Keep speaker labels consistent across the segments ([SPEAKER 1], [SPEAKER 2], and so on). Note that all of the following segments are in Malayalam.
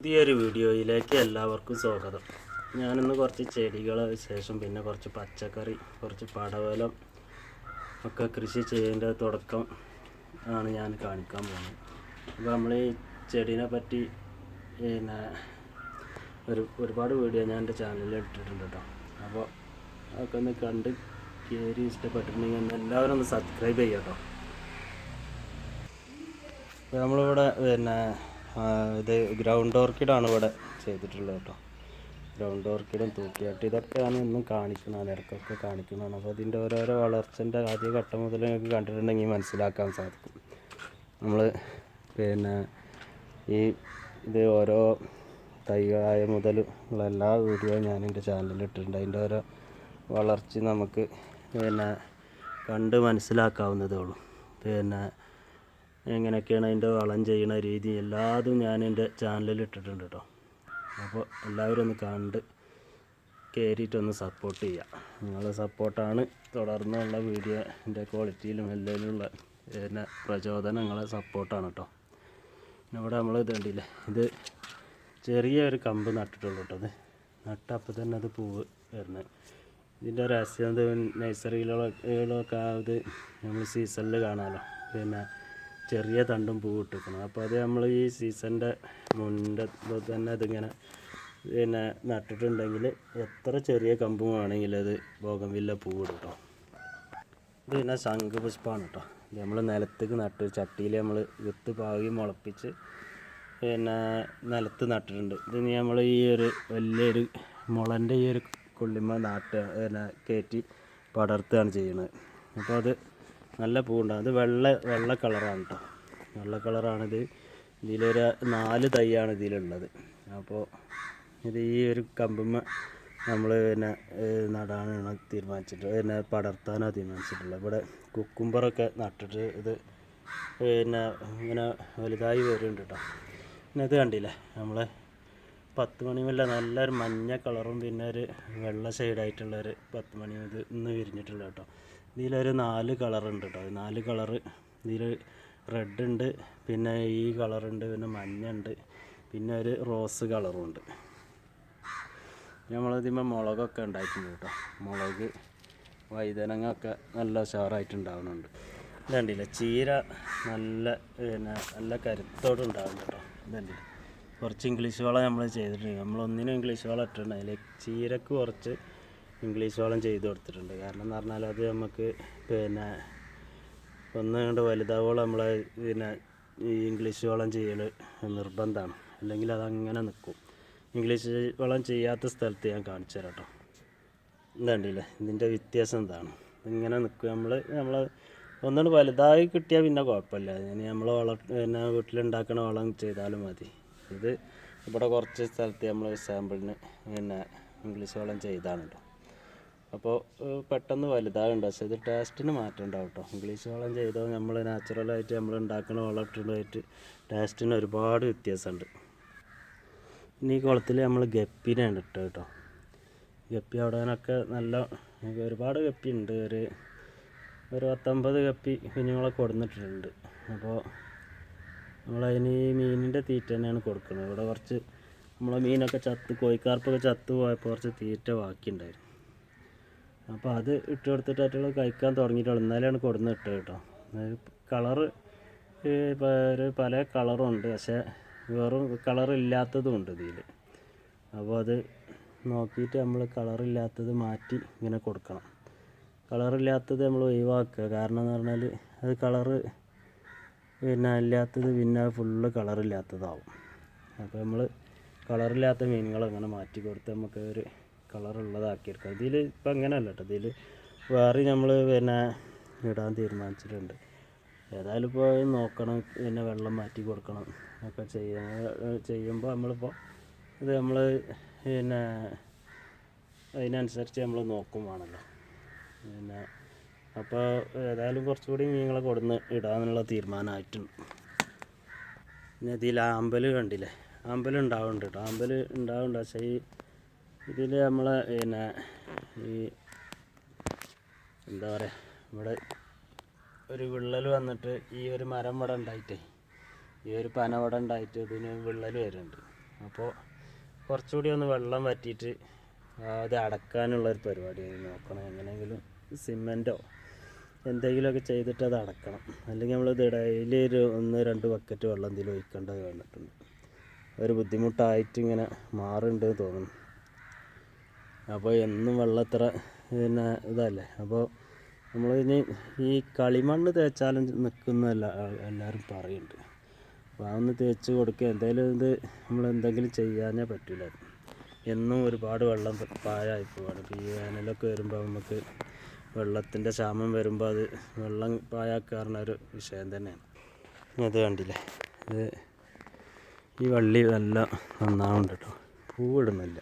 [SPEAKER 1] പുതിയൊരു വീഡിയോയിലേക്ക് എല്ലാവർക്കും സ്വാഗതം ഞാനിന്ന് കുറച്ച് ചെടികളെ ശേഷം പിന്നെ കുറച്ച് പച്ചക്കറി കുറച്ച് പടവലം ഒക്കെ കൃഷി ചെയ്യേണ്ട തുടക്കം ആണ് ഞാൻ കാണിക്കാൻ പോകുന്നത് അപ്പോൾ നമ്മൾ ഈ ചെടീനെ പറ്റി പിന്നെ ഒരു ഒരുപാട് വീഡിയോ ഞാൻ എൻ്റെ ചാനലിൽ ഇട്ടിട്ടുണ്ട് കേട്ടോ അപ്പോൾ അതൊക്കെ ഒന്ന് കണ്ട് കയറി ഇഷ്ടപ്പെട്ടിട്ടുണ്ടെങ്കിൽ ഒന്ന് എല്ലാവരും ഒന്ന് സബ്സ്ക്രൈബ് ചെയ്യാം കേട്ടോ നമ്മളിവിടെ പിന്നെ ഇത് ഗ്രൗണ്ട് ഓർക്കിഡാണ് ഇവിടെ ചെയ്തിട്ടുള്ളത് കേട്ടോ ഗ്രൗണ്ട് ഓർക്കിഡും തൂക്കിയാട്ടി ഇതൊക്കെയാണ് ഇന്നും കാണിക്കുന്നതാണ് ഇടയ്ക്കൊക്കെ കാണിക്കുന്നതാണ് അപ്പോൾ അതിൻ്റെ ഓരോരോ വളർച്ചൻ്റെ ആദ്യ ഘട്ടം മുതൽ നിങ്ങൾക്ക് കണ്ടിട്ടുണ്ടെങ്കിൽ മനസ്സിലാക്കാൻ സാധിക്കും നമ്മൾ പിന്നെ ഈ ഇത് ഓരോ തൈകളായ മുതൽ ഉള്ള എല്ലാ വീഡിയോയും ഞാൻ എൻ്റെ ചാനലിൽ ഇട്ടിട്ടുണ്ട് അതിൻ്റെ ഓരോ വളർച്ച നമുക്ക് പിന്നെ കണ്ട് മനസ്സിലാക്കാവുന്നതേ ഉള്ളൂ പിന്നെ എങ്ങനെയൊക്കെയാണ് അതിൻ്റെ വളം ചെയ്യണ രീതി എല്ലാതും ഞാൻ എൻ്റെ ചാനലിൽ ഇട്ടിട്ടുണ്ട് കേട്ടോ അപ്പോൾ എല്ലാവരും ഒന്ന് കണ്ട് കയറിയിട്ടൊന്ന് സപ്പോർട്ട് ചെയ്യാം നിങ്ങളുടെ സപ്പോർട്ടാണ് തുടർന്നുള്ള വീഡിയോ എൻ്റെ ക്വാളിറ്റിയിലും എല്ലാതിലുള്ള എന്നെ പ്രചോദനം നിങ്ങളെ സപ്പോർട്ടാണ് കേട്ടോ ഇവിടെ നമ്മൾ ഇത് കണ്ടില്ലേ ഇത് ചെറിയ ഒരു കമ്പ് നട്ടിട്ടുള്ളൂ കേട്ടോ അത് നട്ടപ്പോൾ തന്നെ അത് പൂവ് വരുന്നത് ഇതിൻ്റെ രഹസ്യം നഴ്സറിയിലൊക്കെ ഇത് നമ്മൾ സീസണിൽ കാണാമല്ലോ പിന്നെ ചെറിയ തണ്ടും പൂ ഇട്ടിരിക്കണം അപ്പോൾ അത് നമ്മൾ ഈ സീസണിൻ്റെ മുൻപ് തന്നെ അതിങ്ങനെ പിന്നെ നട്ടിട്ടുണ്ടെങ്കിൽ എത്ര ചെറിയ കമ്പും ആണെങ്കിലും അത് ഭോഗംവില്ല പൂ ഇടട്ടോ ഇത് പിന്നെ ശംഖുപുഷ്പമാണ് കേട്ടോ ഇത് നമ്മൾ നിലത്തേക്ക് നട്ട് ചട്ടിയിൽ നമ്മൾ വിത്ത് പാകി മുളപ്പിച്ച് പിന്നെ നിലത്ത് നട്ടിട്ടുണ്ട് ഇത് നമ്മൾ ഈ ഒരു വലിയൊരു മുളൻ്റെ ഈ ഒരു കൊള്ളിമ നാട്ട് പിന്നെ കയറ്റി പടർത്തുകയാണ് ചെയ്യുന്നത് അപ്പോൾ അത് നല്ല പൂവുണ്ടാകും അത് വെള്ള വെള്ള കളറാണ് കേട്ടോ വെള്ള കളറാണിത് ഇതിലൊരു നാല് തൈയാണ് ഇതിലുള്ളത് അപ്പോൾ ഇത് ഈ ഒരു കമ്പുമ്മ നമ്മൾ പിന്നെ നടാനാണ് തീരുമാനിച്ചിട്ട് പിന്നെ പടർത്താനാണ് തീരുമാനിച്ചിട്ടുള്ളത് ഇവിടെ കുക്കുംബറൊക്കെ നട്ടിട്ട് ഇത് പിന്നെ ഇങ്ങനെ വലുതായി വരുന്നുണ്ട് കേട്ടോ പിന്നെ ഇത് കണ്ടില്ലേ നമ്മൾ പത്ത് മണിമല്ല നല്ലൊരു മഞ്ഞ കളറും പിന്നെ ഒരു വെള്ള ഷെയ്ഡായിട്ടുള്ളൊരു പത്ത് മണി ഇത് ഇന്ന് വിരിഞ്ഞിട്ടുള്ളത് കേട്ടോ ഇതിലൊരു നാല് കളറുണ്ട് കേട്ടോ നാല് കളറ് ഇതിൽ റെഡ് ഉണ്ട് പിന്നെ ഈ കളറുണ്ട് പിന്നെ മഞ്ഞ ഉണ്ട് പിന്നെ ഒരു റോസ് കളറും ഉണ്ട് നമ്മളതിമ്മ മുളകൊക്കെ ഉണ്ടായിട്ടുണ്ട് കേട്ടോ മുളക് വൈതനങ്ങൊക്കെ നല്ല ഉഷാറായിട്ടുണ്ടാവുന്നുണ്ട് ഇതുണ്ടില്ല ചീര നല്ല പിന്നെ നല്ല കരുത്തോടെ ഉണ്ടാവുന്നുണ്ട് കേട്ടോ ഇതുണ്ടില്ല കുറച്ച് ഇംഗ്ലീഷ് വളം നമ്മൾ ചെയ്തിട്ടുണ്ട് നമ്മളൊന്നിനും ഇംഗ്ലീഷ് വളം ഇട്ടിട്ടുണ്ടായില്ല ചീരക്ക് കുറച്ച് ഇംഗ്ലീഷോളം ചെയ്ത് കൊടുത്തിട്ടുണ്ട് കാരണം എന്ന് പറഞ്ഞാൽ അത് നമുക്ക് പിന്നെ ഒന്നുകൊണ്ട് വലുതാവോളം നമ്മൾ പിന്നെ ഈ ഇംഗ്ലീഷോളം ചെയ്യൽ നിർബന്ധമാണ് അല്ലെങ്കിൽ അതങ്ങനെ നിൽക്കും ഇംഗ്ലീഷ് വളം ചെയ്യാത്ത സ്ഥലത്ത് ഞാൻ കാണിച്ചു തരാം കേട്ടോ ഇതുണ്ടല്ലേ ഇതിൻ്റെ വ്യത്യാസം എന്താണ് ഇങ്ങനെ നിൽക്കും നമ്മൾ നമ്മൾ ഒന്നുകൊണ്ട് വലുതായി കിട്ടിയാൽ പിന്നെ കുഴപ്പമില്ല ഇനി നമ്മൾ വള പിന്നെ വീട്ടിലുണ്ടാക്കുന്ന വളം ചെയ്താലും മതി ഇത് ഇവിടെ കുറച്ച് സ്ഥലത്ത് നമ്മൾ സാമ്പിളിന് പിന്നെ ഇംഗ്ലീഷ് വളം ചെയ്താണ് കേട്ടോ അപ്പോൾ പെട്ടെന്ന് വലുതാകുന്നുണ്ട് പക്ഷേ ഇത് ടേസ്റ്റിന് മാറ്റം ഉണ്ടാവും കേട്ടോ ഇംഗ്ലീഷ് വളം ചെയ്തോ നമ്മൾ നാച്ചുറലായിട്ട് നമ്മൾ ഉണ്ടാക്കുന്ന വളമായിട്ട് ടേസ്റ്റിന് ഒരുപാട് വ്യത്യാസമുണ്ട് ഇനി ഈ കുളത്തിൽ നമ്മൾ ഗപ്പിനെയാണ് ഇട്ടോ കേട്ടോ ഗപ്പി അവിടെനൊക്കെ നല്ല ഒരുപാട് ഗപ്പി ഉണ്ട് ഒരു ഒരു പത്തൊമ്പത് ഗപ്പി കുഞ്ഞുങ്ങളെ കൊടുന്നിട്ടുണ്ട് അപ്പോൾ നമ്മളതിന് ഈ മീനിൻ്റെ തീറ്റ തന്നെയാണ് കൊടുക്കുന്നത് ഇവിടെ കുറച്ച് നമ്മളെ മീനൊക്കെ ചത്ത് കോഴിക്കാർപ്പൊക്കെ ചത്ത് പോയപ്പോൾ കുറച്ച് തീറ്റ ബാക്കിയുണ്ടായിരുന്നു അപ്പോൾ അത് ഇട്ട് കൊടുത്തിട്ട് ആയിട്ടുള്ള കഴിക്കാൻ തുടങ്ങിയിട്ടുള്ളൂ എന്നാലാണ് കൊടുന്ന് ഇട്ടത് കേട്ടോ കളറ് ഒരു പല കളറുണ്ട് പക്ഷേ വെറും കളറില്ലാത്തതും ഉണ്ട് ഇതിൽ അപ്പോൾ അത് നോക്കിയിട്ട് നമ്മൾ കളറില്ലാത്തത് മാറ്റി ഇങ്ങനെ കൊടുക്കണം കളറില്ലാത്തത് നമ്മൾ ഒഴിവാക്കുക കാരണം എന്ന് പറഞ്ഞാൽ അത് കളറ് പിന്നെ ഇല്ലാത്തത് പിന്നെ ഫുള്ള് കളറില്ലാത്തതാവും അപ്പോൾ നമ്മൾ കളറില്ലാത്ത മീനുകൾ അങ്ങനെ മാറ്റി കൊടുത്ത് നമുക്ക് ഒരു കളറുള്ളതാക്കിയെടുക്കുക ഇതിൽ ഇപ്പം അല്ല കേട്ടോ ഇതിൽ വേറെ നമ്മൾ പിന്നെ ഇടാൻ തീരുമാനിച്ചിട്ടുണ്ട് ഏതായാലും ഇപ്പോൾ നോക്കണം പിന്നെ വെള്ളം മാറ്റി കൊടുക്കണം ഒക്കെ ചെയ്യ ചെയ്യുമ്പോൾ നമ്മളിപ്പോൾ ഇത് നമ്മൾ പിന്നെ അതിനനുസരിച്ച് നമ്മൾ നോക്കും വേണമല്ലോ പിന്നെ അപ്പോൾ ഏതായാലും കുറച്ചുകൂടി മീനുകളെ കൊടുന്ന് ഇടാമെന്നുള്ള തീരുമാനമായിട്ടുണ്ട് പിന്നെ ഇതിൽ ആമ്പൽ കണ്ടില്ലേ ആമ്പൽ ഉണ്ടാവുന്നുണ്ട് കേട്ടോ ആമ്പൽ ഉണ്ടാവുന്നുണ്ട് പക്ഷേ ഈ ഇതിൽ നമ്മൾ പിന്നെ ഈ എന്താ പറയുക ഇവിടെ ഒരു വിള്ളൽ വന്നിട്ട് ഈ ഒരു മരം ഇവിടെ ഉണ്ടായിട്ടേ ഈ ഒരു പന ഇവിടെ ഉണ്ടായിട്ട് ഇതിന് വിള്ളൽ വരുന്നുണ്ട് അപ്പോൾ കുറച്ചുകൂടി ഒന്ന് വെള്ളം വറ്റിയിട്ട് അത് അടക്കാനുള്ള ഒരു പരിപാടി നോക്കണം എങ്ങനെയെങ്കിലും സിമെൻറ്റോ എന്തെങ്കിലുമൊക്കെ ചെയ്തിട്ട് അത് അടക്കണം അല്ലെങ്കിൽ നമ്മൾ ഇത് ഡെയിലി ഒരു ഒന്ന് രണ്ട് ബക്കറ്റ് വെള്ളം എന്തെങ്കിലും ഒഴിക്കേണ്ടത് വന്നിട്ടുണ്ട് ഒരു ബുദ്ധിമുട്ടായിട്ട് ഇങ്ങനെ മാറുന്നുണ്ടെന്ന് തോന്നുന്നു അപ്പോൾ എന്നും വെള്ളം ഇത്ര പിന്നെ ഇതല്ലേ അപ്പോൾ നമ്മൾ ഇനി ഈ കളിമണ്ണ് തേച്ചാലും നിൽക്കുന്നതല്ല എല്ലാവരും പറയുന്നുണ്ട് അപ്പോൾ അതൊന്ന് തേച്ച് കൊടുക്കുക എന്തായാലും ഇത് നമ്മൾ എന്തെങ്കിലും ചെയ്യാനേ പറ്റില്ല എന്നും ഒരുപാട് വെള്ളം പാഴായി പോവാണ് ഇപ്പോൾ ഈ വേനലൊക്കെ വരുമ്പോൾ നമുക്ക് വെള്ളത്തിൻ്റെ ക്ഷാമം വരുമ്പോൾ അത് വെള്ളം പാഴാക്കാറുള്ള ഒരു വിഷയം തന്നെയാണ് അത് കണ്ടില്ലേ ഇത് ഈ വള്ളി നല്ല നന്നാവുണ്ട് കേട്ടോ പൂവിടുന്നില്ല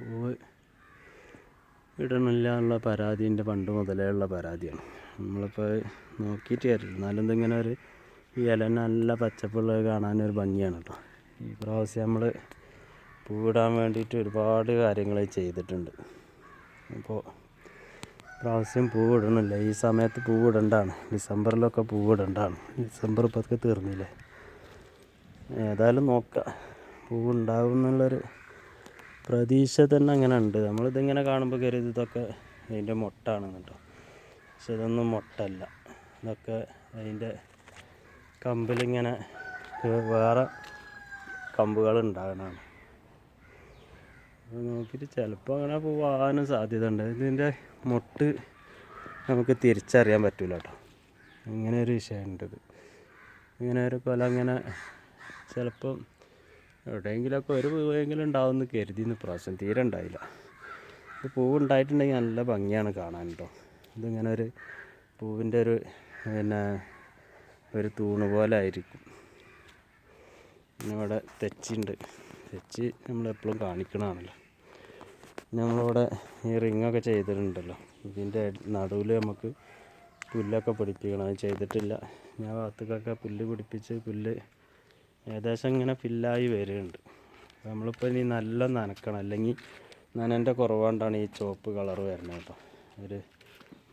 [SPEAKER 1] അപ്പോൾ ഇടണില്ല പരാതി എൻ്റെ പണ്ട് മുതലേ ഉള്ള പരാതിയാണ് നമ്മളിപ്പോൾ നോക്കിയിട്ട് കാര്യമില്ല എന്നാലും ഇതിങ്ങനെ ഒരു ഇല നല്ല പച്ചപ്പുള്ള കാണാൻ കാണാനൊരു ഭംഗിയാണ് കേട്ടോ ഈ പ്രാവശ്യം നമ്മൾ പൂവിടാൻ വേണ്ടിയിട്ട് ഒരുപാട് കാര്യങ്ങൾ ചെയ്തിട്ടുണ്ട് അപ്പോൾ പ്രാവശ്യം പൂവിടണില്ല ഈ സമയത്ത് പൂവിടണ്ടാണ് ഡിസംബറിലൊക്കെ പൂവിടണ്ടാണ് ഡിസംബർ ഇപ്പോഴൊക്കെ തീർന്നില്ലേ ഏതായാലും നോക്കാം പൂവുണ്ടാകും എന്നുള്ളൊരു പ്രതീക്ഷ തന്നെ അങ്ങനെ ഉണ്ട് നമ്മളിതിങ്ങനെ കാണുമ്പോൾ കരുതി ഇതൊക്കെ അതിൻ്റെ മുട്ടാണ് കേട്ടോ പക്ഷെ ഇതൊന്നും മുട്ടല്ല ഇതൊക്കെ അതിൻ്റെ കമ്പിലിങ്ങനെ വേറെ കമ്പുകൾ ഉണ്ടാകണമാണ് നോക്കിയിട്ട് ചിലപ്പോൾ അങ്ങനെ പോകാനും സാധ്യത ഉണ്ട് ഇതിൻ്റെ മുട്ട് നമുക്ക് തിരിച്ചറിയാൻ പറ്റില്ല കേട്ടോ ഇങ്ങനെ ഒരു വിഷയമുണ്ട് ഇത് ഇങ്ങനെ ഒരു കൊല അങ്ങനെ ചിലപ്പം എവിടെയെങ്കിലുമൊക്കെ ഒരു പൂവെങ്കിലും ഉണ്ടാവുമെന്ന് ഇന്ന് പ്രാവശ്യം തീരെ ഉണ്ടായില്ല ഇത് പൂവ് ഉണ്ടായിട്ടുണ്ടെങ്കിൽ നല്ല ഭംഗിയാണ് കാണാൻ കേട്ടോ ഇതിങ്ങനെ ഒരു പൂവിൻ്റെ ഒരു പിന്നെ ഒരു തൂണ് പോലെ ആയിരിക്കും പിന്നെ ഇവിടെ തെച്ചിണ്ട് തെച്ചി നമ്മളെപ്പോഴും കാണിക്കണതാണല്ലോ നമ്മളിവിടെ ഈ റിങ്ങൊക്കെ ചെയ്തിട്ടുണ്ടല്ലോ ഇതിൻ്റെ നടുവിൽ നമുക്ക് പുല്ലൊക്കെ പിടിപ്പിക്കണം അത് ചെയ്തിട്ടില്ല ഞാൻ ഭാഗത്തേക്കൊക്കെ പുല്ല് പിടിപ്പിച്ച് പുല്ല് ഏകദേശം ഇങ്ങനെ ഫില്ലായി വരുന്നുണ്ട് നമ്മളിപ്പോൾ ഇനി നല്ല നനക്കണം അല്ലെങ്കിൽ നനൻ്റെ കുറവാണ്ടാണ് ഈ ചുവപ്പ് കളർ വരുന്നത് കേട്ടോ ഒരു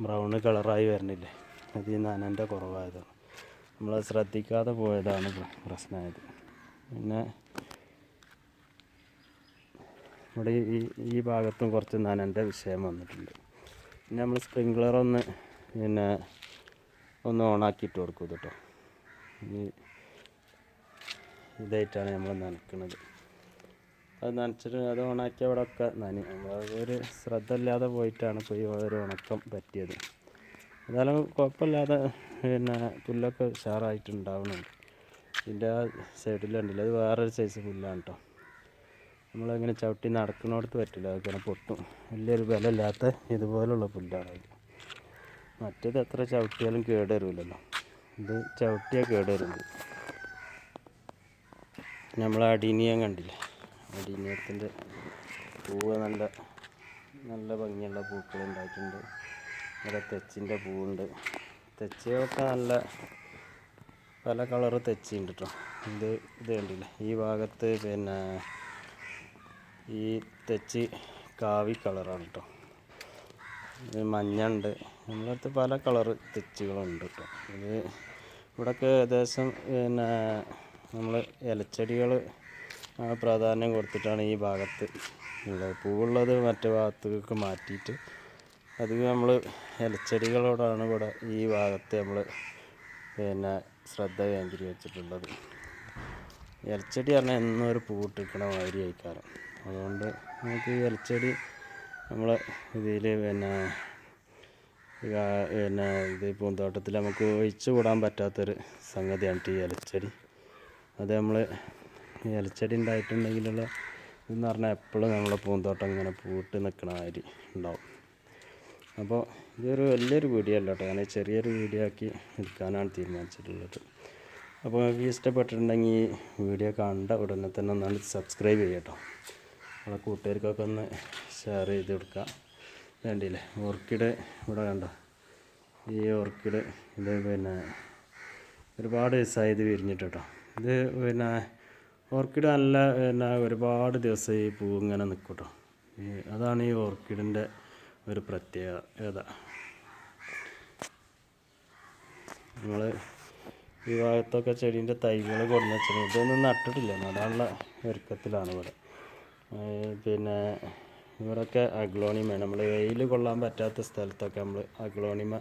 [SPEAKER 1] ബ്രൗണ് കളറായി വരണില്ലേ അത് ഈ നനൻ്റെ കുറവായതാണ് നമ്മൾ ശ്രദ്ധിക്കാതെ പോയതാണ് പ്രശ്നമായത് പിന്നെ നമ്മുടെ ഈ ഈ ഭാഗത്തും കുറച്ച് നനൻ്റെ വിഷയം വന്നിട്ടുണ്ട് പിന്നെ നമ്മൾ സ്പ്രിംഗ്ലർ ഒന്ന് പിന്നെ ഒന്ന് ഓണാക്കിയിട്ട് കൊടുക്കും കേട്ടോ ഈ ഇതായിട്ടാണ് നമ്മൾ നനയ്ക്കുന്നത് അത് നനച്ചിട്ട് അത് ഉണക്കി അവിടെ ഒക്കെ നനി ഒരു ശ്രദ്ധ ഇല്ലാതെ പോയിട്ടാണ് ഇപ്പോൾ ഈ ഒരു ഉണക്കം പറ്റിയത് എന്നാലും കുഴപ്പമില്ലാതെ പിന്നെ പുല്ലൊക്കെ ഉഷാറായിട്ട് ഉണ്ടാവുന്നുണ്ട് ഇതിൻ്റെ ആ ഉണ്ടല്ലോ അത് വേറൊരു സൈസ് പുല്ലാണ് കേട്ടോ നമ്മളിങ്ങനെ ചവിട്ടി നടക്കുന്നിടത്ത് പറ്റില്ല അതൊക്കെ പൊട്ടും വലിയൊരു ഇല്ലാത്ത ഇതുപോലുള്ള പുല്ലാണ് മറ്റേത് എത്ര ചവിട്ടിയാലും കേട് വരില്ലല്ലോ ഇത് ചവിട്ടിയാൽ കേട് നമ്മൾ അടിനിയം കണ്ടില്ലേ അടിനിയത്തിൻ്റെ പൂവ് നല്ല നല്ല ഭംഗിയുള്ള പൂക്കൾ ഉണ്ടാക്കിയിട്ടുണ്ട് നല്ല തെച്ചിൻ്റെ പൂവുണ്ട് തെച്ചുകളൊക്കെ നല്ല പല കളറ് തെച്ചുണ്ട് കേട്ടോ ഇത് ഇത് കണ്ടില്ലേ ഈ ഭാഗത്ത് പിന്നെ ഈ തെച്ചി കാവി കളറാണ് കേട്ടോ ഇത് മഞ്ഞുണ്ട് നമ്മളടുത്ത് പല കളറ് തെച്ചുകളുണ്ട് കേട്ടോ ഇത് ഇവിടെയൊക്കെ ഏകദേശം പിന്നെ നമ്മൾ ഇലച്ചെടികൾ പ്രാധാന്യം കൊടുത്തിട്ടാണ് ഈ ഭാഗത്ത് ഉള്ളത് പൂവുള്ളത് മറ്റു ഭാഗത്തേക്ക് മാറ്റിയിട്ട് അത് നമ്മൾ ഇലച്ചെടികളോടാണ് ഇവിടെ ഈ ഭാഗത്ത് നമ്മൾ പിന്നെ ശ്രദ്ധ കേന്ദ്രീകരിച്ചിട്ടുള്ളത് ഇലച്ചെടി പറഞ്ഞാൽ എന്നൊരു പൂട്ടിക്കണ മാതിരി ആയിക്കാരം അതുകൊണ്ട് നമുക്ക് ഈ ഇലച്ചെടി നമ്മൾ ഇതിൽ പിന്നെ പിന്നെ ഇത് പൂന്തോട്ടത്തിൽ നമുക്ക് ഒഴിച്ചു കൂടാൻ പറ്റാത്തൊരു സംഗതിയാണ് ഈ ഇലച്ചെടി അത് നമ്മൾ ഇലച്ചെടി ഉണ്ടായിട്ടുണ്ടെങ്കിലുള്ള എന്ന് പറഞ്ഞാൽ എപ്പോഴും നമ്മുടെ പൂന്തോട്ടം ഇങ്ങനെ പൂട്ട് നിൽക്കണ മാതിരി ഉണ്ടാവും അപ്പോൾ ഇതൊരു വലിയൊരു വീഡിയോ അല്ല കേട്ടോ ഞാൻ ചെറിയൊരു വീഡിയോ ആക്കി എടുക്കാനാണ് തീരുമാനിച്ചിട്ടുള്ളത് അപ്പോൾ നിങ്ങൾക്ക് ഇഷ്ടപ്പെട്ടിട്ടുണ്ടെങ്കിൽ വീഡിയോ കണ്ട ഉടനെ തന്നെ ഒന്നാണ് സബ്സ്ക്രൈബ് ചെയ്യട്ടോ കേട്ടോ നമ്മളെ കൂട്ടുകാർക്കൊക്കെ ഒന്ന് ഷെയർ ചെയ്ത് കൊടുക്കുക വേണ്ടിയില്ലേ ഓർക്കിഡ് ഇവിടെ കണ്ടോ ഈ ഓർക്കിഡ് ഇത് പിന്നെ ഒരുപാട് ദിവസമായി ഇത് വിരിഞ്ഞിട്ട് കേട്ടോ ഇത് പിന്നെ ഓർക്കിഡ് നല്ല പിന്നെ ഒരുപാട് ദിവസം ഈ പൂ ഇങ്ങനെ നിൽക്കട്ടോ അതാണ് ഈ ഓർക്കിഡിൻ്റെ ഒരു പ്രത്യേകത നമ്മൾ ഈ ഭാഗത്തൊക്കെ ചെടീൻ്റെ തൈകൾ കൊടുന്ന വെച്ചത് ഇതൊന്നും നട്ടിട്ടില്ല നടാനുള്ള ഒരുക്കത്തിലാണ് ഇവിടെ പിന്നെ ഇവിടെയൊക്കെ അഗ്ലോണിമ നമ്മൾ വെയിൽ കൊള്ളാൻ പറ്റാത്ത സ്ഥലത്തൊക്കെ നമ്മൾ അഗ്ലോണിമ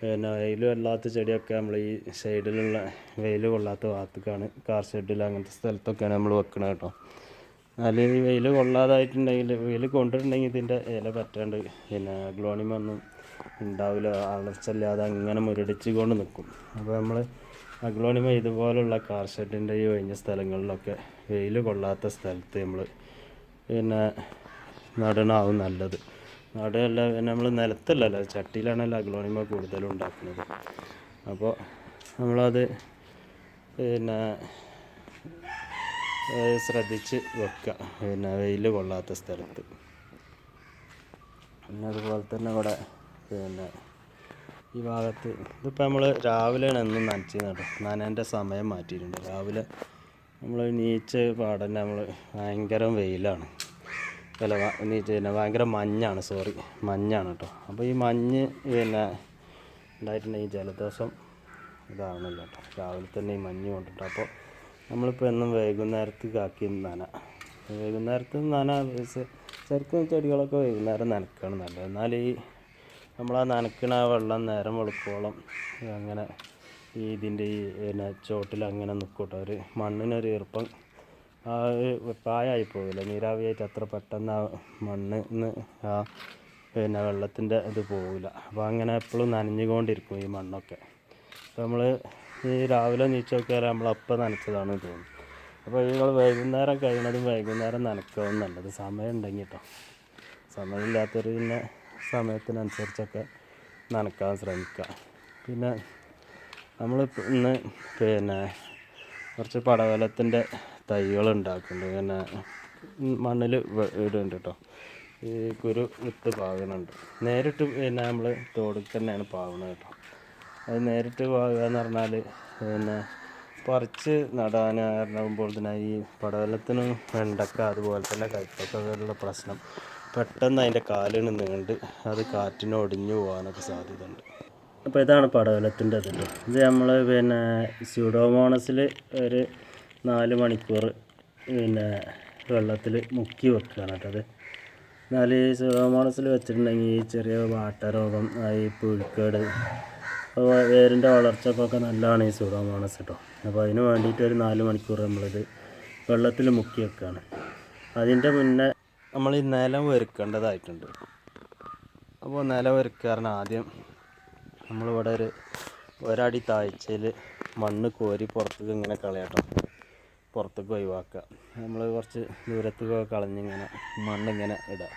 [SPEAKER 1] പിന്നെ വെയിൽ കൊള്ളാത്ത ചെടിയൊക്കെ നമ്മൾ ഈ സൈഡിലുള്ള വെയിൽ കൊള്ളാത്ത ഭാഗത്തേക്കാണ് കാർ ഷെഡിൽ അങ്ങനത്തെ സ്ഥലത്തൊക്കെയാണ് നമ്മൾ വെക്കണത് കേട്ടോ ഈ വെയിൽ കൊള്ളാതായിട്ടുണ്ടെങ്കിൽ വെയിൽ കൊണ്ടിട്ടുണ്ടെങ്കിൽ ഇതിൻ്റെ ഇല പറ്റാണ്ട് പിന്നെ ഒന്നും ഉണ്ടാവില്ല അളർച്ചല്ലാതെ അങ്ങനെ മുരടിച്ച് കൊണ്ട് നിൽക്കും അപ്പോൾ നമ്മൾ അഗ്ലോണിമ ഇതുപോലുള്ള കാർ ഷെഡിൻ്റെ ഈ ഒഴിഞ്ഞ സ്ഥലങ്ങളിലൊക്കെ വെയിൽ കൊള്ളാത്ത സ്ഥലത്ത് നമ്മൾ പിന്നെ നടണമാവും നല്ലത് അവിടെയല്ല നമ്മൾ നിലത്തല്ലല്ലോ ചട്ടിയിലാണല്ലോ അഗ്ലോണിമ കൂടുതലും ഉണ്ടാക്കുന്നത് അപ്പോൾ നമ്മളത് പിന്നെ ശ്രദ്ധിച്ച് വെക്കുക പിന്നെ വെയിൽ കൊള്ളാത്ത സ്ഥലത്ത് പിന്നെ അതുപോലെ തന്നെ ഇവിടെ പിന്നെ ഈ ഭാഗത്ത് ഇതിപ്പോൾ നമ്മൾ രാവിലെയാണ് എന്നും നനച്ച് കേട്ടോ നനേൻ്റെ സമയം മാറ്റിയിട്ടുണ്ട് രാവിലെ നമ്മൾ നീച്ച പാടന്നെ നമ്മൾ ഭയങ്കരം വെയിലാണ് അല്ല പിന്നെ ഭയങ്കര മഞ്ഞാണ് സോറി മഞ്ഞാണ് കേട്ടോ അപ്പോൾ ഈ മഞ്ഞ് പിന്നെ ഉണ്ടായിട്ടുണ്ടെങ്കിൽ ജലദോഷം ഇതാവണല്ലോ കേട്ടോ രാവിലെ തന്നെ ഈ മഞ്ഞ് കൊണ്ടിട്ടോ അപ്പോൾ നമ്മളിപ്പോൾ എന്നും വൈകുന്നേരത്ത് കാക്കി നന വൈകുന്നേരത്ത് നന ശരിക്കും ചെടികളൊക്കെ വൈകുന്നേരം നനക്കുകയാണ് നല്ലത് എന്നാൽ ഈ നമ്മൾ ആ നനക്കണ വെള്ളം നേരം വെളുക്കോളം അങ്ങനെ ഈ ഇതിൻ്റെ ഈ പിന്നെ ചോട്ടിൽ അങ്ങനെ നിൽക്കട്ടോ ഒരു മണ്ണിനൊരു ഈർപ്പം പായമായി പോവില്ല നീരാവിയായിട്ട് അത്ര പെട്ടെന്ന് ആ മണ്ണ് ആ പിന്നെ വെള്ളത്തിൻ്റെ ഇത് പോവില്ല അപ്പോൾ അങ്ങനെ എപ്പോഴും നനഞ്ഞുകൊണ്ടിരിക്കും ഈ മണ്ണൊക്കെ അപ്പോൾ നമ്മൾ ഈ രാവിലെ നീച്ച് നോക്കിയാൽ നമ്മളപ്പം നനച്ചതാണ് തോന്നും അപ്പോൾ നിങ്ങൾ വൈകുന്നേരം കഴിയണതും വൈകുന്നേരം നനക്കുകയും നല്ലത് സമയം ഉണ്ടെങ്കിൽ കേട്ടോ സമയമില്ലാത്തവർ പിന്നെ സമയത്തിനനുസരിച്ചൊക്കെ നനക്കാൻ ശ്രമിക്കുക പിന്നെ നമ്മൾ ഇന്ന് പിന്നെ കുറച്ച് പടവലത്തിൻ്റെ തൈകൾ ഉണ്ടാക്കുന്നുണ്ട് പിന്നെ മണ്ണിൽ ഇടുന്നുണ്ട് കേട്ടോ ഈ കുരു വിത്ത് പാകുന്നുണ്ട് നേരിട്ട് പിന്നെ നമ്മൾ തോടിൽ തന്നെയാണ് പാകുന്നത് കേട്ടോ അത് നേരിട്ട് പാകുക എന്ന് പറഞ്ഞാൽ പിന്നെ പറിച്ച് നടാൻ തന്നെ ഈ പടവലത്തിന് വെണ്ടക്ക അതുപോലെ തന്നെ കൈപ്പൊക്കെയുള്ള പ്രശ്നം പെട്ടെന്ന് അതിൻ്റെ കാലിന് നീണ്ട് അത് കാറ്റിന് ഒടിഞ്ഞു പോകാനൊക്കെ ഉണ്ട് അപ്പോൾ ഇതാണ് പടവലത്തിൻ്റെ ഇതിൽ ഇത് നമ്മൾ പിന്നെ സ്യൂഡോമോണസിൽ ഒരു നാല് മണിക്കൂർ പിന്നെ വെള്ളത്തിൽ മുക്കി വെക്കുകയാണ് കേട്ടത് എന്നാൽ ഈ സുഖമോണസിൽ വെച്ചിട്ടുണ്ടെങ്കിൽ ഈ ചെറിയ വാട്ടരോഗം ഈ പുഴുക്കേട് വേരിൻ്റെ വളർച്ചക്കൊക്കെ നല്ലതാണ് ഈ സുഖമോണസ് കേട്ടോ അപ്പോൾ അതിന് വേണ്ടിയിട്ട് ഒരു നാല് മണിക്കൂർ നമ്മളിത് വെള്ളത്തിൽ മുക്കി വെക്കുകയാണ് അതിൻ്റെ മുന്നേ നമ്മൾ ഈ നിലം വരുക്കേണ്ടതായിട്ടുണ്ട് അപ്പോൾ നിലം വരുക്കാറിന് ആദ്യം നമ്മളിവിടെ ഒരു ഒരടി താഴ്ചയിൽ മണ്ണ് കോരി പുറത്തേക്ക് ഇങ്ങനെ കളയാട്ടോ പുറത്തേക്ക് ഒഴിവാക്കുക നമ്മൾ കുറച്ച് ദൂരത്തേക്ക് കളഞ്ഞിങ്ങനെ മണ്ണിങ്ങനെ ഇടുക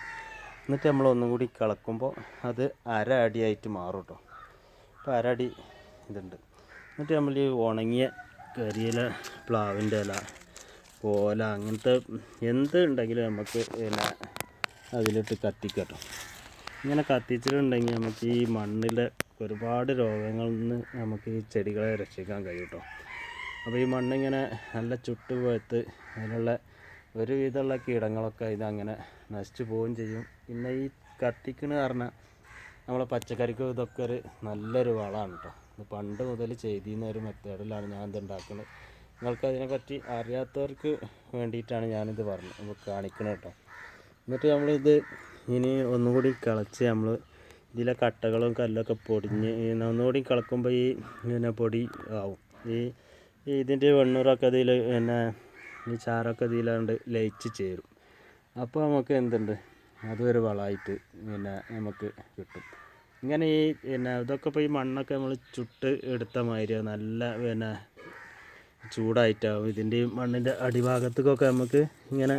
[SPEAKER 1] എന്നിട്ട് നമ്മൾ ഒന്നും കൂടി കിളക്കുമ്പോൾ അത് അര അടിയായിട്ട് മാറും കേട്ടോ അപ്പോൾ അര അടി ഇതുണ്ട് എന്നിട്ട് നമ്മൾ ഈ ഉണങ്ങിയ കരിയില പ്ലാവിൻ്റെ ഇല ഓല അങ്ങനത്തെ എന്ത് ഉണ്ടെങ്കിലും നമുക്ക് ഇല അതിലിട്ട് കത്തിക്കട്ടോ ഇങ്ങനെ കത്തിച്ചിട്ടുണ്ടെങ്കിൽ നമുക്ക് ഈ മണ്ണിലെ ഒരുപാട് രോഗങ്ങളിൽ നിന്ന് നമുക്ക് ഈ ചെടികളെ രക്ഷിക്കാൻ കഴിയും കേട്ടോ അപ്പോൾ ഈ മണ്ണിങ്ങനെ നല്ല ചുട്ട് പഴുത്ത് അതിനുള്ള ഒരുവിധമുള്ള കീടങ്ങളൊക്കെ ഇതങ്ങനെ നശിച്ചു പോവുകയും ചെയ്യും പിന്നെ ഈ കത്തിക്കണ കാരണം നമ്മളെ പച്ചക്കറിക്ക് ഇതൊക്കെ ഒരു നല്ലൊരു വളമാണ് കേട്ടോ ഇത് പണ്ട് മുതൽ ചെയ്തിരുന്ന ഒരു മെത്തേഡിലാണ് ഞാൻ ഇത് ഉണ്ടാക്കുന്നത് നിങ്ങൾക്ക് അതിനെപ്പറ്റി അറിയാത്തവർക്ക് വേണ്ടിയിട്ടാണ് ഞാനിത് പറഞ്ഞത് കാണിക്കണം കേട്ടോ എന്നിട്ട് നമ്മളിത് ഇനി ഒന്നുകൂടി കിളച്ച് നമ്മൾ ഇതിലെ കട്ടകളും കല്ലൊക്കെ പൊടിഞ്ഞ് ഒന്നുകൂടി കിളക്കുമ്പോൾ ഈ ഇങ്ങനെ പൊടി ആവും ഈ ഇതിൻ്റെ വെണ്ണൂറൊക്കെ അതിൽ പിന്നെ ഈ ചാറൊക്കെ അതിലാണ്ട് ലയിച്ച് ചേരും അപ്പോൾ നമുക്ക് എന്തുണ്ട് അതൊരു വളമായിട്ട് പിന്നെ നമുക്ക് കിട്ടും ഇങ്ങനെ ഈ പിന്നെ ഇതൊക്കെ ഇപ്പോൾ ഈ മണ്ണൊക്കെ നമ്മൾ ചുട്ട് എടുത്ത മാതിരി നല്ല പിന്നെ ചൂടായിട്ടാവും ഇതിൻ്റെയും മണ്ണിൻ്റെ അടിഭാഗത്തേക്കൊക്കെ നമുക്ക് ഇങ്ങനെ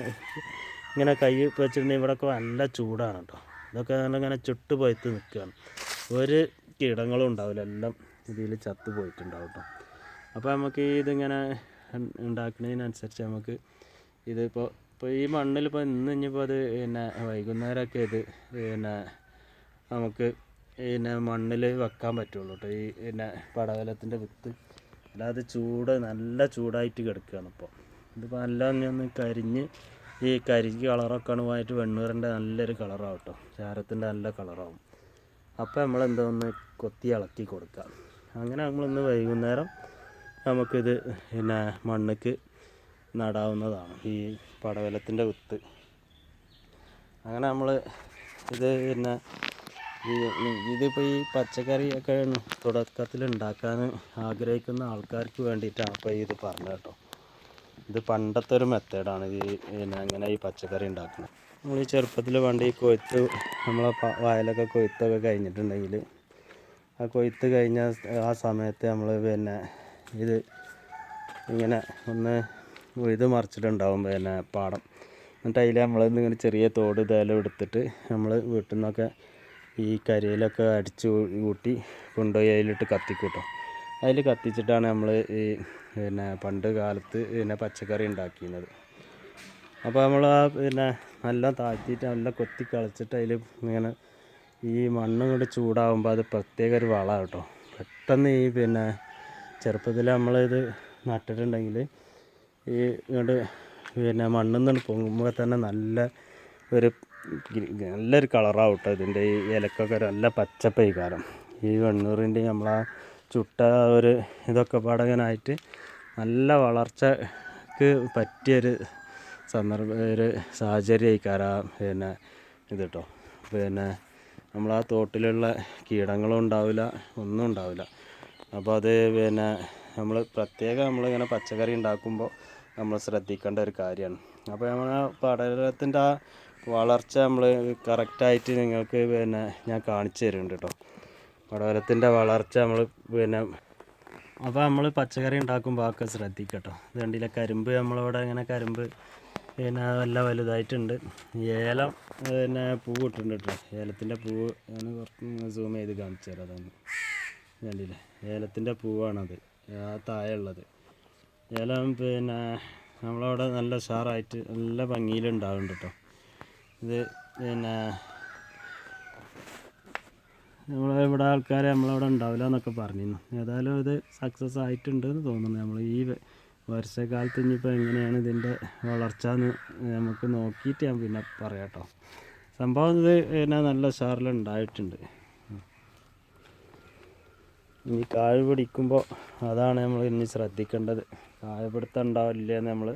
[SPEAKER 1] ഇങ്ങനെ കൈ വെച്ചിട്ടുണ്ടെങ്കിൽ ഇവിടെയൊക്കെ നല്ല ചൂടാണ് കേട്ടോ ഇതൊക്കെ ഇങ്ങനെ ചുട്ട് പഴുത്ത് നിൽക്കുകയാണ് ഒരു കിടങ്ങളും ഉണ്ടാവില്ല എല്ലാം ഇതിൽ ചത്തു പോയിട്ടുണ്ടാവും കേട്ടോ അപ്പോൾ നമുക്ക് ഇതിങ്ങനെ ഉണ്ടാക്കുന്നതിനനുസരിച്ച് നമുക്ക് ഇതിപ്പോൾ ഇപ്പോൾ ഈ മണ്ണിലിപ്പോൾ ഇന്ന് ഇനിയിപ്പോൾ അത് പിന്നെ വൈകുന്നേരമൊക്കെ ഇത് പിന്നെ നമുക്ക് പിന്നെ മണ്ണിൽ വെക്കാൻ പറ്റുള്ളൂ കേട്ടോ ഈ പിന്നെ പടവലത്തിൻ്റെ വിത്ത് അല്ലാതെ ചൂട് നല്ല ചൂടായിട്ട് കിടക്കുകയാണ് ഇപ്പോൾ ഇതിപ്പോൾ നല്ല ഒന്ന് കരിഞ്ഞ് ഈ കരിക്ക് കളറൊക്കെ ആയിട്ട് വെണ്ണൂറിൻ്റെ നല്ലൊരു കളറാവും കേട്ടോ ചാരത്തിൻ്റെ നല്ല കളറാവും അപ്പോൾ നമ്മളെന്തോ ഒന്ന് കൊത്തി ഇളക്കി കൊടുക്കുക അങ്ങനെ നമ്മളൊന്ന് വൈകുന്നേരം നമുക്കിത് പിന്നെ മണ്ണിക്ക് നടാവുന്നതാണ് ഈ പടവലത്തിൻ്റെ വിത്ത് അങ്ങനെ നമ്മൾ ഇത് പിന്നെ ഇതിപ്പോൾ ഈ പച്ചക്കറി ഒക്കെ തുടക്കത്തിൽ ഉണ്ടാക്കാൻ ആഗ്രഹിക്കുന്ന ആൾക്കാർക്ക് വേണ്ടിയിട്ടാണ് അപ്പോൾ ഇത് പറഞ്ഞത് കേട്ടോ ഇത് പണ്ടത്തെ ഒരു മെത്തേഡാണ് ഇത് പിന്നെ അങ്ങനെ ഈ പച്ചക്കറി ഉണ്ടാക്കുന്നത് നമ്മൾ ഈ ചെറുപ്പത്തിൽ പണ്ട് ഈ കൊയ്ത്ത് നമ്മളെ വയലൊക്കെ കൊയ്ത്തൊക്കെ കഴിഞ്ഞിട്ടുണ്ടെങ്കിൽ ആ കൊയ്ത്ത് കഴിഞ്ഞ ആ സമയത്ത് നമ്മൾ പിന്നെ ഇത് ഇങ്ങനെ ഒന്ന് ഇത് മറിച്ചിട്ടുണ്ടാവും പിന്നെ പാടം എന്നിട്ട് അതിൽ നമ്മൾ ഇങ്ങനെ ചെറിയ തോട് ഇതെല്ലാം എടുത്തിട്ട് നമ്മൾ വീട്ടിൽ നിന്നൊക്കെ ഈ കരിയിലൊക്കെ അടിച്ച് കൂട്ടി കൊണ്ടുപോയി അതിലിട്ട് കത്തിക്കൂട്ടും അതിൽ കത്തിച്ചിട്ടാണ് നമ്മൾ ഈ പിന്നെ പണ്ട് കാലത്ത് പിന്നെ പച്ചക്കറി ഉണ്ടാക്കിയിരുന്നത് അപ്പോൾ നമ്മൾ ആ പിന്നെ നല്ല താഴ്ത്തിയിട്ട് നല്ല കൊത്തി കളിച്ചിട്ട് അതിൽ ഇങ്ങനെ ഈ മണ്ണ് കൊണ്ട് ചൂടാവുമ്പോൾ അത് പ്രത്യേക ഒരു വളമാണ് കേട്ടോ പെട്ടെന്ന് ഈ പിന്നെ ചെറുപ്പത്തിൽ നമ്മളിത് നട്ടിട്ടുണ്ടെങ്കിൽ ഈ ഇങ്ങോട്ട് പിന്നെ മണ്ണിൽ നിന്ന് പൊങ്ങുമ്പോൾ തന്നെ നല്ല ഒരു നല്ലൊരു കളറാവും കേട്ടോ ഇതിൻ്റെ ഈ ഇലക്കൊക്കെ നല്ല പച്ചപ്പൈകാരം ഈ വെണ്ണൂറിൻ്റെ നമ്മളാ ചുട്ട ഒരു ഇതൊക്കെ പാടകനായിട്ട് നല്ല വളർച്ചക്ക് പറ്റിയൊരു സന്ദർഭ ഒരു സാഹചര്യമായിക്കാരം പിന്നെ ഇത് കേട്ടോ പിന്നെ നമ്മളാ തോട്ടിലുള്ള കീടങ്ങളും ഉണ്ടാവില്ല ഒന്നും ഉണ്ടാവില്ല അപ്പോൾ അത് പിന്നെ നമ്മൾ പ്രത്യേകം നമ്മളിങ്ങനെ പച്ചക്കറി ഉണ്ടാക്കുമ്പോൾ നമ്മൾ ശ്രദ്ധിക്കേണ്ട ഒരു കാര്യമാണ് അപ്പോൾ നമ്മൾ പടലത്തിൻ്റെ ആ വളർച്ച നമ്മൾ കറക്റ്റായിട്ട് നിങ്ങൾക്ക് പിന്നെ ഞാൻ കാണിച്ചു തരുന്നുണ്ട് കേട്ടോ പടവലത്തിൻ്റെ വളർച്ച നമ്മൾ പിന്നെ അപ്പോൾ നമ്മൾ പച്ചക്കറി ഉണ്ടാക്കുമ്പോൾ ഒക്കെ ശ്രദ്ധിക്കട്ടോ ഇതുണ്ടില്ല കരിമ്പ് നമ്മളിവിടെ ഇങ്ങനെ കരിമ്പ് പിന്നെ എല്ലാം വലുതായിട്ടുണ്ട് ഏലം പിന്നെ പൂ ഇട്ടിട്ടുണ്ട് കേട്ടോ ഏലത്തിൻ്റെ പൂവ് ഞാൻ കുറച്ച് സൂം ചെയ്ത് കാണിച്ചു തരാം അതാണ് കണ്ടില്ലേ ഏലത്തിൻ്റെ പൂവാണത് ആ താഴെ ഏലം പിന്നെ നമ്മളവിടെ നല്ല ഉഷാറായിട്ട് നല്ല ഭംഗിയിലുണ്ടാവുന്നുണ്ട് കേട്ടോ ഇത് പിന്നെ നമ്മളിവിടെ ആൾക്കാർ നമ്മളവിടെ ഉണ്ടാവില്ല എന്നൊക്കെ പറഞ്ഞിരുന്നു ഏതായാലും ഇത് സക്സസ് ആയിട്ടുണ്ട് എന്ന് തോന്നുന്നു നമ്മൾ ഈ വർഷക്കാലത്ത് ഇനിയിപ്പോൾ എങ്ങനെയാണ് ഇതിൻ്റെ വളർച്ച എന്ന് നമുക്ക് നോക്കിയിട്ട് ഞാൻ പിന്നെ പറയാം കേട്ടോ സംഭവം ഇത് പിന്നെ നല്ല ഉഷാറിലുണ്ടായിട്ടുണ്ട് ഇനി കായ പിടിക്കുമ്പോൾ അതാണ് നമ്മൾ ഇനി ശ്രദ്ധിക്കേണ്ടത് കായ പിടുത്തം ഉണ്ടാവില്ലെന്ന് നമ്മൾ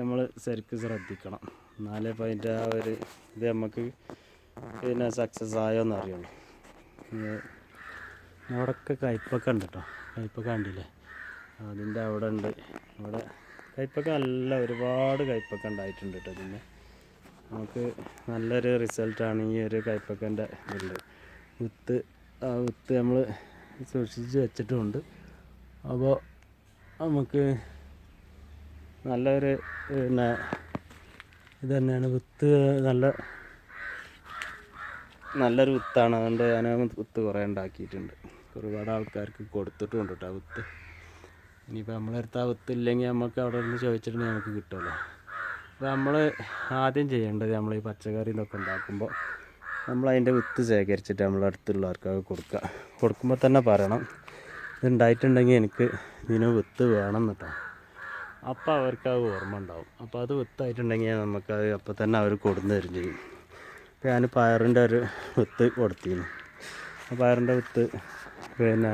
[SPEAKER 1] നമ്മൾ ശരിക്ക് ശ്രദ്ധിക്കണം എന്നാലേ ഇപ്പോൾ അതിൻ്റെ ആ ഒരു ഇത് നമുക്ക് പിന്നെ സക്സസ് ആയോന്ന് അറിയുള്ളൂ അവിടെയൊക്കെ കയ്പൊക്കെ ഉണ്ട് കേട്ടോ കയ്പൊക്കെ കണ്ടില്ലേ അതിൻ്റെ അവിടെ ഉണ്ട് അവിടെ കയ്പൊക്കെ നല്ല ഒരുപാട് കയ്പൊക്കെ ഉണ്ടായിട്ടുണ്ട് കേട്ടോ ഇതിൻ്റെ നമുക്ക് നല്ലൊരു റിസൾട്ടാണ് ഈ ഒരു കയ്പക്കൻ്റെ ഇതിൽ വിത്ത് ആ വിത്ത് നമ്മൾ സൂക്ഷിച്ച് വെച്ചിട്ടുമുണ്ട് അപ്പോൾ നമുക്ക് നല്ലൊരു പിന്നെ ഇത് തന്നെയാണ് വിത്ത് നല്ല നല്ലൊരു വിത്താണ് അതുകൊണ്ട് ഞാൻ വിത്ത് കുറേ ഉണ്ടാക്കിയിട്ടുണ്ട് ഒരുപാട് ആൾക്കാർക്ക് കൊടുത്തിട്ടുണ്ട് കേട്ടോ വിത്ത് ഇനിയിപ്പോൾ നമ്മളെടുത്ത് ആ വിത്ത് ഇല്ലെങ്കിൽ നമുക്ക് അവിടെ നിന്ന് ചോദിച്ചിട്ടുണ്ടെങ്കിൽ നമുക്ക് കിട്ടുമല്ലോ അപ്പോൾ നമ്മൾ ആദ്യം ചെയ്യേണ്ടത് നമ്മൾ ഈ പച്ചക്കറി ഇതൊക്കെ ഉണ്ടാക്കുമ്പോൾ നമ്മളതിൻ്റെ വിത്ത് ശേഖരിച്ചിട്ട് നമ്മൾ അടുത്തുള്ളവർക്കൊക്കെ കൊടുക്കുക കൊടുക്കുമ്പോൾ തന്നെ പറയണം ഇതുണ്ടായിട്ടുണ്ടെങ്കിൽ എനിക്ക് ഇതിന് വിത്ത് വേണം കേട്ടോ അപ്പോൾ അവർക്ക് അത് ഓർമ്മ ഉണ്ടാവും അപ്പോൾ അത് വിത്തായിട്ടുണ്ടെങ്കിൽ നമുക്കത് അപ്പോൾ തന്നെ അവർ കൊടുന്ന് തരും ചെയ്യും ഇപ്പോൾ ഞാൻ പയറിൻ്റെ ഒരു വിത്ത് കൊടുത്തിരുന്നു പയറിൻ്റെ വിത്ത് പിന്നെ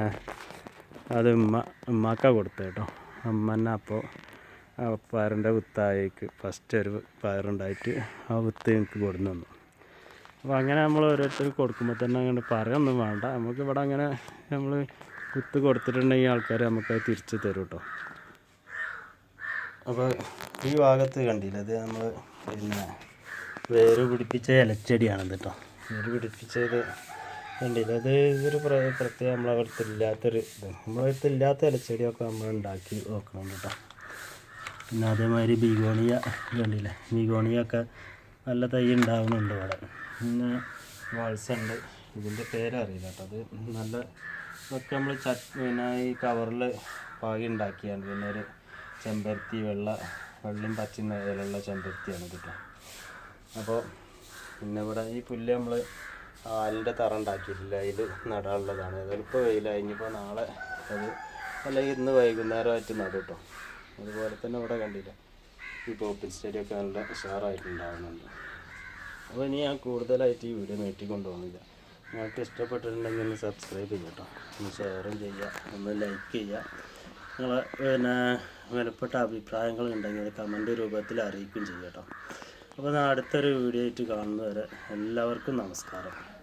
[SPEAKER 1] അത് ഉമ്മ ഉമ്മാക്ക കൊടുത്തു കേട്ടോ അമ്മന്നെ അപ്പോൾ പയറിൻ്റെ വിത്തായിക്ക് ഫസ്റ്റ് ഒരു പയറുണ്ടായിട്ട് ആ വിത്ത് എനിക്ക് കൊടുന്നു വന്നു അപ്പോൾ അങ്ങനെ നമ്മൾ ഓരോരുത്തർക്ക് കൊടുക്കുമ്പോൾ തന്നെ അങ്ങനെ പറയൊന്നും വേണ്ട നമുക്കിവിടെ അങ്ങനെ നമ്മൾ കുത്ത് കൊടുത്തിട്ടുണ്ടെങ്കിൽ ആൾക്കാർ നമുക്ക് തിരിച്ച് തരും കേട്ടോ അപ്പോൾ ഈ ഭാഗത്ത് കണ്ടില്ല അത് നമ്മൾ പിന്നെ വേര് പിടിപ്പിച്ച ഇലച്ചെടിയാണിത് കേട്ടോ വേര് പിടിപ്പിച്ചത് കണ്ടില്ല അത് ഇതൊരു പ്രത്യേക നമ്മളവിടുത്തെ ഇല്ലാത്തൊരു ഇത് നമ്മളടുത്ത് ഇല്ലാത്ത ഇലച്ചെടിയൊക്കെ നമ്മൾ ഉണ്ടാക്കി നോക്കണം കേട്ടോ പിന്നെ അതേമാതിരി ബീഗോണിയ കണ്ടില്ല ബീഗോണിയൊക്കെ നല്ല തൈ ഉണ്ടാവുന്നുണ്ട് ഇവിടെ പിന്നെ വൾസ ഉണ്ട് ഇതിൻ്റെ പേരറിയില്ല കേട്ടോ അത് നല്ല ഇതൊക്കെ നമ്മൾ ച പിന്നെ ഈ കവറിൽ പാകി ഉണ്ടാക്കിയാണ് പിന്നെ ഒരു ചെമ്പരത്തി വെള്ള വെള്ളം പച്ച നിലയിലുള്ള ചെമ്പരത്തിയാണ് കിട്ടുക അപ്പോൾ പിന്നെ ഇവിടെ ഈ പുല്ല് നമ്മൾ ആലിൻ്റെ തറ ഉണ്ടാക്കിയിട്ടില്ല അതിൽ നടാനുള്ളതാണ് ചിലപ്പോൾ വെയിലായിപ്പോൾ നാളെ അത് അല്ലെങ്കിൽ ഇന്ന് വൈകുന്നേരമായിട്ട് നടും കേട്ടോ അതുപോലെ തന്നെ ഇവിടെ കണ്ടില്ല ഈ പോപ്പിൻ സ്റ്റേഡിയൊക്കെ നല്ല ഉഷാറായിട്ടുണ്ടാവുന്നുണ്ട് അപ്പോൾ ഇനി ഞാൻ കൂടുതലായിട്ട് ഈ വീഡിയോ നീട്ടിക്കൊണ്ടുപോകുന്നില്ല നിങ്ങൾക്ക് ഇഷ്ടപ്പെട്ടിട്ടുണ്ടെങ്കിൽ ഒന്ന് സബ്സ്ക്രൈബ് ചെയ്യുക കേട്ടോ ഒന്ന് ഷെയറും ചെയ്യുക ഒന്ന് ലൈക്ക് ചെയ്യുക നിങ്ങൾ പിന്നെ വിലപ്പെട്ട അഭിപ്രായങ്ങൾ ഉണ്ടെങ്കിൽ കമൻ്റ് രൂപത്തിൽ അറിയിക്കുകയും ചെയ്യുക കേട്ടോ അപ്പോൾ അടുത്തൊരു വീഡിയോ ആയിട്ട് കാണുന്നവരെ എല്ലാവർക്കും നമസ്കാരം